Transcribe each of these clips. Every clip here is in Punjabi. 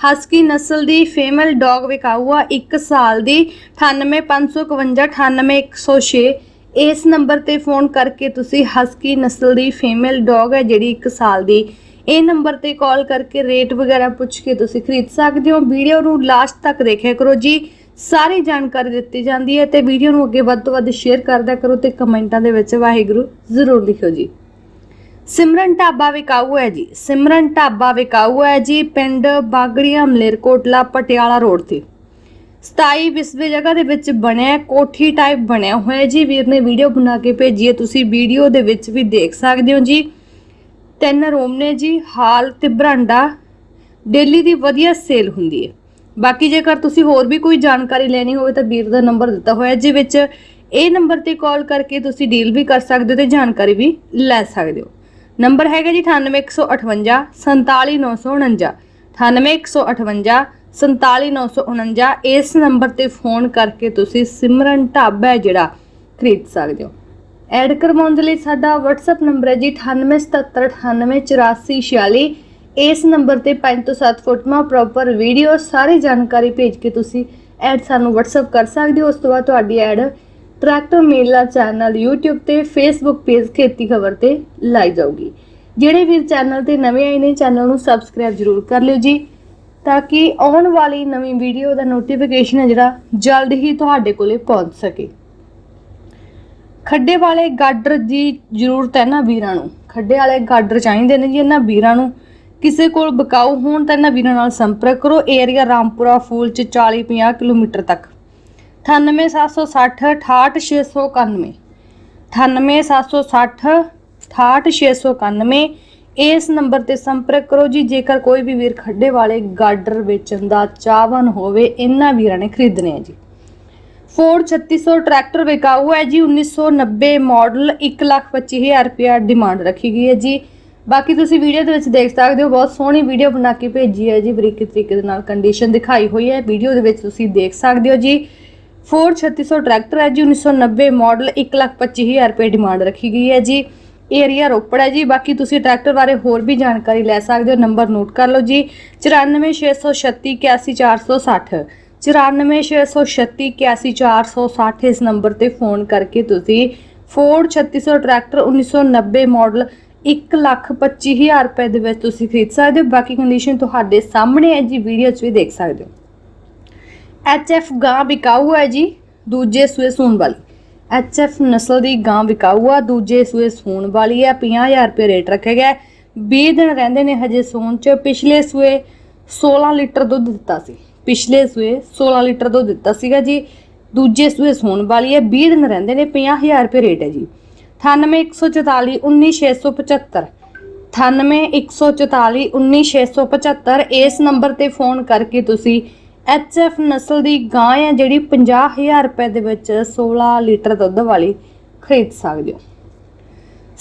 ਹਸਕੀ ਨਸਲ ਦੀ ਫੀਮੇਲ ਡੌਗ ਵਿਕਾਊ ਆ 1 ਸਾਲ ਦੀ 98551 98106 ਇਸ ਨੰਬਰ ਤੇ ਫੋਨ ਕਰਕੇ ਤੁਸੀਂ ਹਸਕੀ ਨਸਲ ਦੀ ਫੀਮੇਲ ਡੌਗ ਹੈ ਜਿਹੜੀ 1 ਸਾਲ ਦੀ। ਇਹ ਨੰਬਰ ਤੇ ਕਾਲ ਕਰਕੇ ਰੇਟ ਵਗੈਰਾ ਪੁੱਛ ਕੇ ਤੁਸੀਂ ਖਰੀਦ ਸਕਦੇ ਹੋ। ਵੀਡੀਓ ਨੂੰ ਲਾਸਟ ਤੱਕ ਦੇਖਿਆ ਕਰੋ ਜੀ। ਸਾਰੀ ਜਾਣਕਾਰੀ ਦਿੱਤੀ ਜਾਂਦੀ ਹੈ ਤੇ ਵੀਡੀਓ ਨੂੰ ਅੱਗੇ ਵੱਧ ਤੋਂ ਵੱਧ ਸ਼ੇਅਰ ਕਰਦਿਆ ਕਰੋ ਤੇ ਕਮੈਂਟਾਂ ਦੇ ਵਿੱਚ ਵਾਹਿਗੁਰੂ ਜ਼ਰੂਰ ਲਿਖਿਓ ਜੀ। ਸਿਮਰਨ ਢਾਬਾ ਵਿਕਾਊ ਹੈ ਜੀ। ਸਿਮਰਨ ਢਾਬਾ ਵਿਕਾਊ ਹੈ ਜੀ, ਪਿੰਡ ਬਾਗੜੀਆਂ, ਮਲੇਰਕੋਟਲਾ, ਪਟਿਆਲਾ ਰੋਡ ਤੇ। 27 ਵਿਸਵੇ ਜਗ੍ਹਾ ਦੇ ਵਿੱਚ ਬਣਿਆ ਕੋਠੀ ਟਾਈਪ ਬਣਿਆ ਹੋਇਆ ਜੀ। ਵੀਰ ਨੇ ਵੀਡੀਓ ਬਣਾ ਕੇ ਭੇਜੀ ਹੈ, ਤੁਸੀਂ ਵੀਡੀਓ ਦੇ ਵਿੱਚ ਵੀ ਦੇਖ ਸਕਦੇ ਹੋ ਜੀ। ਤਿੰਨ ਰੂਮ ਨੇ ਜੀ, ਹਾਲ ਤੇ ਬਰਾਂਡਾ। ਡੇਲੀ ਦੀ ਵਧੀਆ ਸੇਲ ਹੁੰਦੀ ਹੈ। ਬਾਕੀ ਜੇਕਰ ਤੁਸੀਂ ਹੋਰ ਵੀ ਕੋਈ ਜਾਣਕਾਰੀ ਲੈਣੀ ਹੋਵੇ ਤਾਂ ਵੀਰ ਦਾ ਨੰਬਰ ਦਿੱਤਾ ਹੋਇਆ ਜੀ ਵਿੱਚ ਇਹ ਨੰਬਰ ਤੇ ਕਾਲ ਕਰਕੇ ਤੁਸੀਂ ਡੀਲ ਵੀ ਕਰ ਸਕਦੇ ਹੋ ਤੇ ਜਾਣਕਾਰੀ ਵੀ ਲੈ ਸਕਦੇ ਹੋ। ਨੰਬਰ ਹੈਗਾ ਜੀ 98158 47949 98158 47949 ਇਸ ਨੰਬਰ ਤੇ ਫੋਨ ਕਰਕੇ ਤੁਸੀਂ ਸਿਮਰਨ ਢਾਬਾ ਹੈ ਜਿਹੜਾ ਖਰੀਦ ਸਕਦੇ ਹੋ। ਐਡ ਕਰਵਾਉਣ ਦੇ ਲਈ ਸਾਡਾ WhatsApp ਨੰਬਰ ਹੈ ਜੀ 9877988446 ਇਸ ਨੰਬਰ ਤੇ 5 ਤੋਂ 7 ਫੋਟੋਆਂ ਪ੍ਰੋਪਰ ਵੀਡੀਓ ਸਾਰੀ ਜਾਣਕਾਰੀ ਭੇਜ ਕੇ ਤੁਸੀਂ ਐਡ ਸਾਨੂੰ WhatsApp ਕਰ ਸਕਦੇ ਹੋ। ਉਸ ਤੋਂ ਬਾਅਦ ਤੁਹਾਡੀ ad tractor Mela channel YouTube ਤੇ Facebook ਪੇਜ ਖੇਤੀ ਖਬਰ ਤੇ ਲਾਈ ਜਾਊਗੀ। ਜਿਹੜੇ ਵੀਰ ਚੈਨਲ ਤੇ ਨਵੇਂ ਆਏ ਨੇ ਚੈਨਲ ਨੂੰ ਸਬਸਕ੍ਰਾਈਬ ਜ਼ਰੂਰ ਕਰ ਲਿਓ ਜੀ, ਤਾਂ ਕਿ ਆਉਣ ਵਾਲੀ ਨਵੀਂ ਵੀਡੀਓ ਦਾ ਨੋਟੀਫਿਕੇਸ਼ਨ ਹੈ ਜਿਹੜਾ ਜਲਦ ਹੀ ਤੁਹਾਡੇ ਕੋਲੇ ਪਹੁੰਚ ਸਕੇ। ਖੱਡੇ ਵਾਲੇ ਗਾਡਰ ਦੀ ਜ਼ਰੂਰਤ ਹੈ ਨਾ ਵੀਰਾਂ ਨੂੰ। ਖੱਡੇ ਵਾਲੇ ਗਾਡਰ ਚਾਹੀਦੇ ਨੇ ਜੀ ਇਹਨਾਂ ਵੀਰਾਂ ਨੂੰ। ਕਿਸੇ ਕੋਲ ਬਕਾਊ ਹੋਣ ਤਾਂ ਇਹਨਾਂ ਵੀਰਾਂ ਨਾਲ ਸੰਪਰਕ ਕਰੋ। ਏਰੀਆ ਰਾਮਪੁਰਾ ਫੂਲ ਚ 40 50 ਕਿਲੋਮੀਟਰ ਤੱਕ। 98760 68691 98760 68691 ਇਸ ਨੰਬਰ ਤੇ ਸੰਪਰਕ ਕਰੋ ਜੀ, ਜੇਕਰ ਕੋਈ ਵੀ ਵੀਰ ਖੱਡੇ ਵਾਲੇ ਗਾਡਰ ਵੇਚਣ ਦਾ ਚਾਹਵਾਨ ਹੋਵੇ, ਇਹਨਾਂ ਵੀਰਾਂ ਨੇ ਖਰੀਦਣੇ ਆ ਜੀ। ਫੋਰਡ 3600 ਟਰੈਕਟਰ ਵਿਕਾਊ ਹੈ ਜੀ 1990 ਮਾਡਲ 125000 ਰੁਪਇਆ ਡਿਮਾਂਡ ਰੱਖੀ ਗਈ ਹੈ ਜੀ। ਬਾਕੀ ਤੁਸੀਂ ਵੀਡੀਓ ਦੇ ਵਿੱਚ ਦੇਖ ਸਕਦੇ ਹੋ, ਬਹੁਤ ਸੋਹਣੀ ਵੀਡੀਓ ਬਣਾ ਕੇ ਭੇਜੀ ਹੈ ਜੀ, ਬਰੀਕੀ ਤਰੀਕੇ ਦੇ ਨਾਲ ਕੰਡੀਸ਼ਨ ਦਿਖਾਈ ਹੋਈ ਹੈ। ਵੀਡੀਓ ਦੇ ਵਿੱਚ ਤੁਸੀਂ ਦੇਖ ਸਕਦੇ ਹੋ ਜੀ। ਫੋਰਡ 3600 ਟਰੈਕਟਰ ਹੈ ਜੀ 1990 ਮਾਡਲ 125000 ਰੁਪਏ ਡਿਮਾਂਡ ਰੱਖੀ ਗਈ ਹੈ ਜੀ। ਏਰੀਆ ਰੋਪੜ ਹੈ ਜੀ, ਬਾਕੀ ਤੁਸੀਂ ਟਰੈਕਟਰ ਬਾਰੇ ਹੋਰ ਵੀ ਜਾਣਕਾਰੀ ਲੈ ਸਕਦੇ ਹੋ ਨੰਬਰ ਨੋਟ ਕਰ ਲਓ ਜੀ। 9466381460 9466381460 ਇਸ ਨੰਬਰ ਤੇ ਫੋਨ ਕਰਕੇ ਤੁਸੀਂ ਫੋਰਡ 3600 ਟਰੈਕਟਰ 1990 ਮਾਡਲ 125000 ਰੁਪਏ ਦੇ ਵਿੱਚ ਤੁਸੀਂ ਖਰੀਦ ਸਕਦੇ ਹੋ। ਬਾਕੀ ਕੰਡੀਸ਼ਨ ਤੁਹਾਡੇ ਸਾਹਮਣੇ ਹੈ ਜੀ ਵੀਡੀਓ 'ਚ ਵੀ ਦੇਖ ਸਕਦੇ ਹੋ। ਐਚਐਫ ਗਾਂ ਵਿਕਾਊ ਹੈ ਜੀ, ਦੂਜੇ ਸੂਏ ਸੂਣ ਵਾਲੀ। ਐਚਐਫ ਨਸਲ ਦੀ ਗਾਂ ਵਿਕਾਊ ਆ, ਦੂਜੇ ਸੂਏ ਸੂਣ ਵਾਲੀ ਆ 50000 ਰੁਪਏ ਰੇਟ ਰੱਖਿਆ ਗਿਆ ਹੈ। 20 ਦਿਨ ਰਹਿੰਦੇ ਨੇ ਹਜੇ ਸੂਣ ਚ, ਪਿਛਲੇ ਸੂਏ 16 ਲੀਟਰ ਦੁੱਧ ਦਿੱਤਾ ਸੀ। ਪਿਛਲੇ ਸੂਏ 16 ਲੀਟਰ ਦੁੱਧ ਦਿੱਤਾ ਸੀਗਾ ਜੀ, ਦੂਜੇ ਸੂਏ ਸੂਣ ਵਾਲੀ ਹੈ 20 ਦਿਨ ਰਹਿੰਦੇ ਨੇ 50000 ਰੁਪਏ ਰੇਟ ਹੈ ਜੀ। 98144 19675 98144 19675 ਇਸ ਨੰਬਰ ਤੇ ਫੋਨ ਕਰਕੇ ਤੁਸੀਂ ਐਚਐਫ ਨਸਲ ਦੀ ਗਾਂ ਹੈ ਜਿਹੜੀ 50000 ਰੁਪਏ ਦੇ ਵਿੱਚ 16 ਲੀਟਰ ਦੁੱਧ ਵਾਲੀ ਖਰੀਦ ਸਕਦੇ ਹੋ।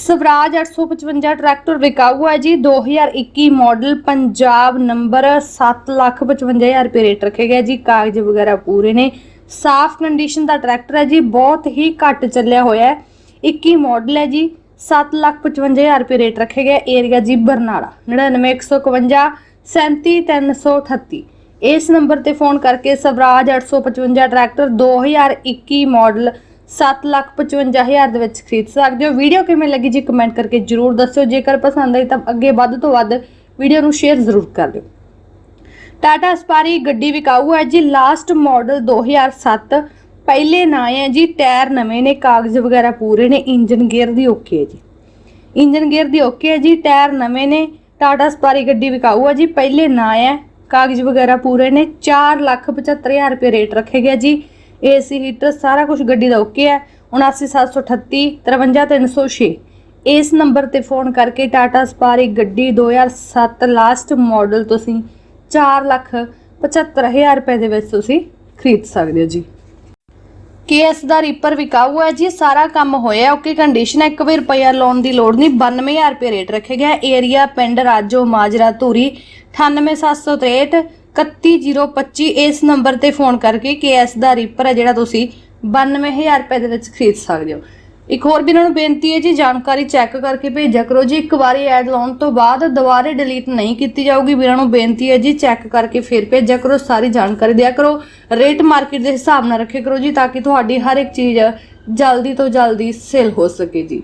ਸਵਰਾਜ 855 ਟਰੈਕਟਰ ਵਿਕਾਊ ਹੈ ਜੀ। 2021 ਮਾਡਲ ਪੰਜਾਬ ਨੰਬਰ 755000 ਰੁਪਏ ਰੇਟ ਰੱਖੇ ਗਿਆ ਜੀ। ਕਾਗਜ਼ ਵਗੈਰਾ ਪੂਰੇ ਨੇ। ਸਾਫ਼ ਕੰਡੀਸ਼ਨ ਦਾ ਟਰੈਕਟਰ ਹੈ ਜੀ। ਬਹੁਤ ਹੀ ਘੱਟ ਚੱਲਿਆ ਹੋਇਆ ਹੈ। 21 ਮਾਡਲ ਹੈ ਜੀ। 755000 ਰੁਪਏ ਰੇਟ ਰੱਖੇ ਗਿਆ ਏਰੀਆ ਜੀ ਬਰਨਾਲਾ 99151 37338 ਇਸ ਨੰਬਰ ਤੇ ਫੋਨ ਕਰਕੇ ਸਵਰਾਜ 855 ਟਰੈਕਟਰ 2021 ਮਾਡਲ 755000 ਦੇ ਵਿੱਚ ਖਰੀਦ ਸਕਦੇ ਹੋ। ਵੀਡੀਓ ਕਿਵੇਂ ਲੱਗੀ ਜੀ ਕਮੈਂਟ ਕਰਕੇ ਜਰੂਰ ਦੱਸਿਓ। ਜੇਕਰ ਪਸੰਦ ਆਈ ਤਾਂ ਅੱਗੇ ਵੱਧ ਤੋਂ ਵੱਧ ਵੀਡੀਓ ਨੂੰ ਸ਼ੇਅਰ ਜ਼ਰੂਰ ਕਰ ਦਿਓ। ਟਾਟਾ ਸਪਾਰੀ ਗੱਡੀ ਵਿਕਾਊ ਹੈ ਜੀ। ਲਾਸਟ ਮਾਡਲ 2007 ਪਹਿਲੇ ਨਾ ਹੈ ਜੀ। ਟਾਇਰ ਨਵੇਂ ਨੇ, ਕਾਗਜ਼ ਵਗੈਰਾ ਪੂਰੇ ਨੇ। ਇੰਜਨ ਗੇਅਰ ਦੀ ਓਕੇ ਹੈ ਜੀ। ਇੰਜਨ ਗੇਅਰ ਦੀ ਓਕੇ ਹੈ ਜੀ। ਟਾਇਰ ਨਵੇਂ ਨੇ, ਟਾਟਾ ਸਪਾਰੀ ਗੱਡੀ ਵਿਕਾਊ ਹੈ ਜੀ। ਪਹਿਲੇ ਨਾ ਹੈ ਕਾਗਜ਼ ਵਗੈਰਾ ਪੂਰੇ ਨੇ। 475000 ਰੁਪਏ ਰੇਟ ਰੱਖੇ ਗਿਆ ਜੀ। ਏਸੀ ਹੀਟਰ ਸਾਰਾ ਕੁਝ ਗੱਡੀ ਦਾ ਓਕੇ ਹੈ। 79738 53306 ਇਸ ਨੰਬਰ ਤੇ ਫੋਨ ਕਰਕੇ ਟਾਟਾ ਸਪਾਰੀ ਗੱਡੀ 2007 ਲਾਸਟ ਮਾਡਲ ਤੁਸੀਂ 4 ਲੱਖ 75000 ਰੁਪਏ ਦੇ ਵਿੱਚ ਤੁਸੀਂ ਖਰੀਦ ਸਕਦੇ ਹੋ ਜੀ। ਕੇਐਸ ਦਾ ਰੀਪਰ ਵਿਕਾਊ ਹੈ ਜੀ, ਸਾਰਾ ਕੰਮ ਹੋਇਆ, ਓਕੇ ਕੰਡੀਸ਼ਨ ਹੈ 1 ਵੀ ਰੁਪਇਆ ਲਾਉਣ ਦੀ ਲੋੜ ਨਹੀਂ 92000 ਰੁਪਏ ਰੇਟ ਰੱਖਿਆ ਗਿਆ ਏਰੀਆ ਪਿੰਡ ਰਾਜੋ ਮਾਜਰਾ ਧੂਰੀ 98763 31025 ਇਸ ਨੰਬਰ ਤੇ ਫੋਨ ਕਰਕੇ ਕੇਐਸ ਦਾ ਰੀਪਰ ਹੈ ਜਿਹੜਾ ਤੁਸੀਂ 92000 ਰੁਪਏ ਦੇ ਵਿੱਚ ਖਰੀਦ ਸਕਦੇ ਹੋ। ਇੱਕ ਹੋਰ ਵੀ ਇਹਨਾਂ ਨੂੰ ਬੇਨਤੀ ਹੈ ਜੀ, ਜਾਣਕਾਰੀ ਚੈੱਕ ਕਰਕੇ ਭੇਜਿਆ ਕਰੋ ਜੀ। ਇੱਕ ਵਾਰੀ ਐਡ ਲਾਉਣ ਤੋਂ ਬਾਅਦ ਦੁਬਾਰੇ ਡਿਲੀਟ ਨਹੀਂ ਕੀਤੀ ਜਾਊਗੀ। ਵੀਰਾਂ ਨੂੰ ਬੇਨਤੀ ਹੈ ਜੀ ਚੈੱਕ ਕਰਕੇ ਫਿਰ ਭੇਜਿਆ ਕਰੋ, ਸਾਰੀ ਜਾਣਕਾਰੀ ਦਿਆ ਕਰੋ। ਰੇਟ ਮਾਰਕੀਟ ਦੇ ਹਿਸਾਬ ਨਾਲ ਰੱਖਿਆ ਕਰੋ ਜੀ, ਤਾਂ ਕਿ ਤੁਹਾਡੀ ਹਰ ਇੱਕ ਚੀਜ਼ ਜਲਦੀ ਤੋਂ ਜਲਦੀ ਸੇਲ ਹੋ ਸਕੇ ਜੀ।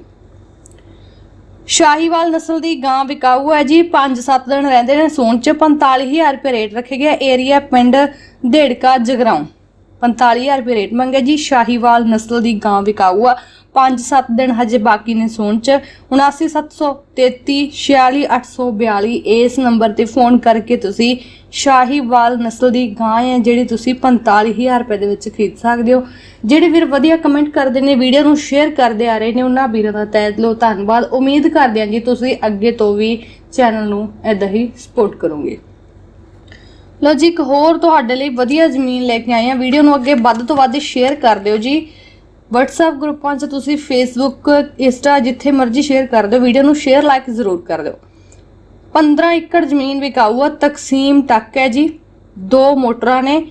ਸ਼ਾਹੀਵਾਲ ਨਸਲ ਦੀ ਗਾਂ ਵਿਕਾਊ ਹੈ ਜੀ। 5-7 ਦਿਨ ਰਹਿੰਦੇ ਨੇ, ਸੂਣ ਚ 45000 ਰੁਪਏ ਰੇਟ ਰੱਖੇ ਗਿਆ ਏਰੀਆ ਪਿੰਡ ਢੇੜਕਾ ਜਗਰਾਉਂ। 45000 ਰੁਪਏ ਰੇਟ ਮੰਗਿਆ ਜੀ। ਸ਼ਾਹੀਵਾਲ ਨਸਲ ਦੀ ਗਾਂ ਵਿਕਾਊ ਆ 5-7 ਦਿਨ ਹਜੇ ਬਾਕੀ ਨੇ ਸੂਣ ਚ। 79733 46842 ਇਸ ਨੰਬਰ ਤੇ ਫੋਨ ਕਰਕੇ ਤੁਸੀਂ ਸ਼ਾਹੀਵਾਲ ਨਸਲ ਦੀ ਗਾਂ ਹੈ ਜਿਹੜੀ ਤੁਸੀਂ 45000 ਰੁਪਏ ਦੇ ਵਿੱਚ ਖਰੀਦ ਸਕਦੇ ਹੋ। ਜਿਹੜੇ ਵੀਰ ਵਧੀਆ ਕਮੈਂਟ ਕਰਦੇ ਨੇ, ਵੀਡੀਓ ਨੂੰ ਸ਼ੇਅਰ ਕਰਦੇ ਆ ਰਹੇ ਨੇ, ਉਹਨਾਂ ਵੀਰਾਂ ਦਾ ਤਹਿ ਦਿਲੋਂ ਧੰਨਵਾਦ। ਉਮੀਦ ਕਰਦੇ ਹਾਂ ਜੀ ਤੁਸੀਂ ਅੱਗੇ ਤੋਂ ਵੀ ਚੈਨਲ ਨੂੰ ਇਦਾਂ ਹੀ ਸਪੋਰਟ ਕਰੋਗੇ। ਲਓ ਜੀ, ਇੱਕ ਹੋਰ ਤੁਹਾਡੇ ਲਈ ਵਧੀਆ ਜ਼ਮੀਨ ਲੈ ਕੇ ਆਏ ਆ ਵੀਡੀਓ ਨੂੰ ਅੱਗੇ ਵੱਧ ਤੋਂ ਵੱਧ ਸ਼ੇਅਰ ਕਰ ਦਿਓ ਜੀ। WhatsApp ਗਰੁੱਪਾਂ 'ਚ ਤੁਸੀਂ Facebook, Insta ਜਿੱਥੇ ਮਰਜ਼ੀ ਸ਼ੇਅਰ ਕਰ ਦਿਓ। ਵੀਡੀਓ ਨੂੰ ਸ਼ੇਅਰ ਲਾਈਕ ਜ਼ਰੂਰ ਕਰ ਦਿਓ। 15 ਏਕੜ ਜ਼ਮੀਨ ਵਿਕਾਊ ਆ ਤਕਸੀਮ ਤੱਕ ਹੈ ਜੀ। ਦੋ ਮੋਟਰਾਂ ਨੇ,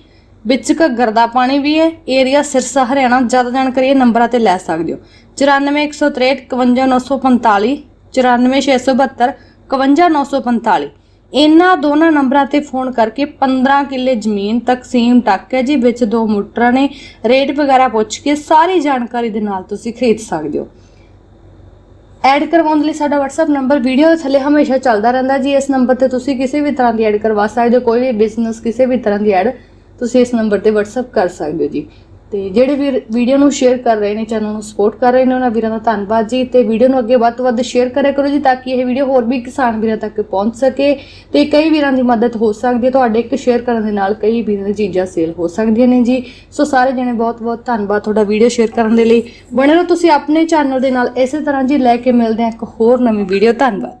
ਵਿੱਚ ਘੱਗਰ ਦਾ ਪਾਣੀ ਵੀ ਹੈ। ਏਰੀਆ ਸਿਰਸਾ, ਹਰਿਆਣਾ, ਜ਼ਿਆਦਾ ਜਾਣਕਾਰੀ ਇਹ ਨੰਬਰਾਂ ਤੇ ਲੈ ਸਕਦੇ ਹੋ। 94163 51945 94672 51945 ਇਹਨਾਂ ਦੋਨਾਂ ਨੰਬਰਾਂ ਤੇ ਫੋਨ ਕਰਕੇ 15 ਕਿੱਲੇ ਜ਼ਮੀਨ ਤਕਸੀਮ ਤੱਕ ਹੈ ਜੀ, ਵਿੱਚ ਦੋ ਮੋਟਰਾਂ ਨੇ। ਰੇਟ ਵਗੈਰਾ ਪੁੱਛ ਕੇ ਸਾਰੀ ਜਾਣਕਾਰੀ ਦੇ ਨਾਲ ਤੁਸੀਂ ਖਰੀਦ ਸਕਦੇ ਹੋ। ਐਡ ਕਰਵਾਉਣ ਲਈ ਸਾਡਾ WhatsApp ਨੰਬਰ ਵੀਡੀਓ ਦੇ ਥੱਲੇ ਹਮੇਸ਼ਾ ਚੱਲਦਾ ਰਹਿੰਦਾ ਜੀ। ਇਸ ਨੰਬਰ ਤੇ ਤੁਸੀਂ ਕਿਸੇ ਵੀ ਤਰ੍ਹਾਂ ਦੀ ਐਡ ਕਰਵਾ ਸਕਦੇ ਹੋ, ਕੋਈ ਵੀ ਬਿਜ਼ਨਸ ਕਿਸੇ ਵੀ ਤਰ੍ਹਾਂ ਦੀ ਐਡ ਤੁਸੀਂ ਇਸ ਨੰਬਰ ਤੇ WhatsApp ਕਰ ਸਕਦੇ ਹੋ ਜੀ। ਤੇ ਜਿਹੜੇ ਵੀਰ ਵੀਡੀਓ ਨੂੰ ਸ਼ੇਅਰ ਕਰ ਰਹੇ ਨੇ ਚੈਨਲ ਨੂੰ ਸਪੋਰਟ ਕਰ ਰਹੇ ਨੇ, ਉਹਨਾਂ ਵੀਰਾਂ ਦਾ ਧੰਨਵਾਦ ਜੀ। ਤੇ ਵੀਡੀਓ ਨੂੰ ਅੱਗੇ ਵੱਧ ਤੋਂ ਵੱਧ ਸ਼ੇਅਰ ਕਰਿਆ ਕਰੋ ਜੀ, ਤਾਂ ਕਿ ਇਹ ਵੀਡੀਓ ਹੋਰ ਵੀ ਕਿਸਾਨ ਵੀਰਾਂ ਤੱਕ ਪਹੁੰਚ ਸਕੇ ਤੇ ਕਈ ਵੀਰਾਂ ਦੀ ਮਦਦ ਹੋ ਸਕਦੀ ਹੈ। ਤੁਹਾਡੇ ਇੱਕ ਸ਼ੇਅਰ ਕਰਨ ਦੇ ਨਾਲ ਕਈ ਵੀਰਾਂ ਦੀ ਚੀਜ਼ਾਂ ਸੇਲ ਹੋ ਸਕਦੀਆਂ ਨੇ ਜੀ। ਸੋ ਸਾਰੇ ਜਣੇ ਬਹੁਤ ਬਹੁਤ ਧੰਨਵਾਦ ਤੁਹਾਡਾ ਵੀਡੀਓ ਸ਼ੇਅਰ ਕਰਨ ਦੇ ਲਈ। ਬਣੇ ਰਹੋ ਤੁਸੀਂ ਆਪਣੇ ਚੈਨਲ ਦੇ ਨਾਲ। ਇਸੇ ਤਰ੍ਹਾਂ ਜੀ ਲੈ ਕੇ ਮਿਲਦੇ ਹਾਂ ਇੱਕ ਹੋਰ ਨਵੀਂ ਵੀਡੀਓ। ਧੰਨਵਾਦ।